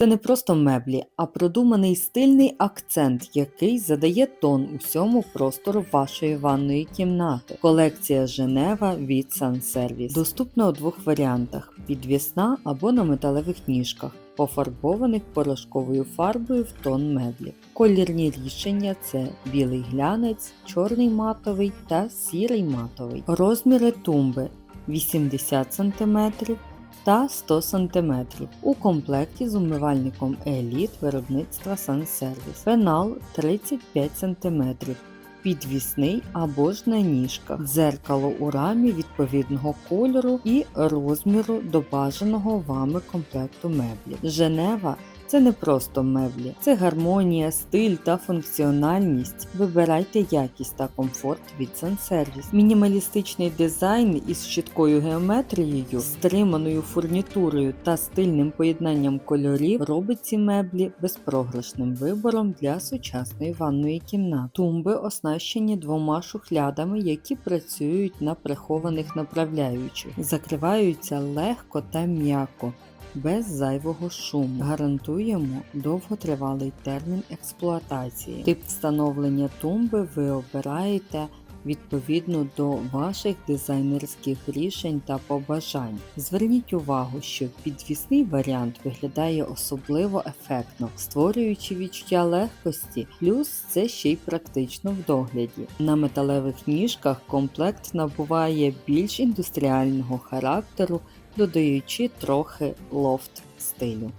Це не просто меблі, а продуманий стильний акцент, який задає тон усьому простору вашої ванної кімнати. Колекція Женева від Service. Доступна у двох варіантах: підвісна або на металевих ніжках, пофарбованих порошковою фарбою в тон меблів. Колірні рішення це білий глянець, чорний матовий та сірий матовий. Розміри тумби 80 см та 100 см у комплекті з умивальником Еліт виробництва Sunservice. Пенал 35 см. Підвісний або ж на ніжках, дзеркало у рамі відповідного кольору і розміру до бажаного вами комплекту меблів. Женева це не просто меблі, це гармонія, стиль та функціональність. Вибирайте якість та комфорт від Sunservice. Мінімалістичний дизайн із чіткою геометрією, стриманою фурнітурою та стильним поєднанням кольорів робить ці меблі безпрограшним вибором для сучасної ванної кімнати. Тумби оснащені двома шухлядами, які працюють на прихованих направляючих, закриваються легко та м'яко без зайвого шуму. Гарантуємо довготривалий термін експлуатації. Тип встановлення тумби ви обираєте відповідно до ваших дизайнерських рішень та побажань. Зверніть увагу, що підвісний варіант виглядає особливо ефектно, створюючи відчуття легкості, плюс це ще й практично в догляді. На металевих ніжках комплект набуває більш індустріального характеру додаючи трохи лофт стилю.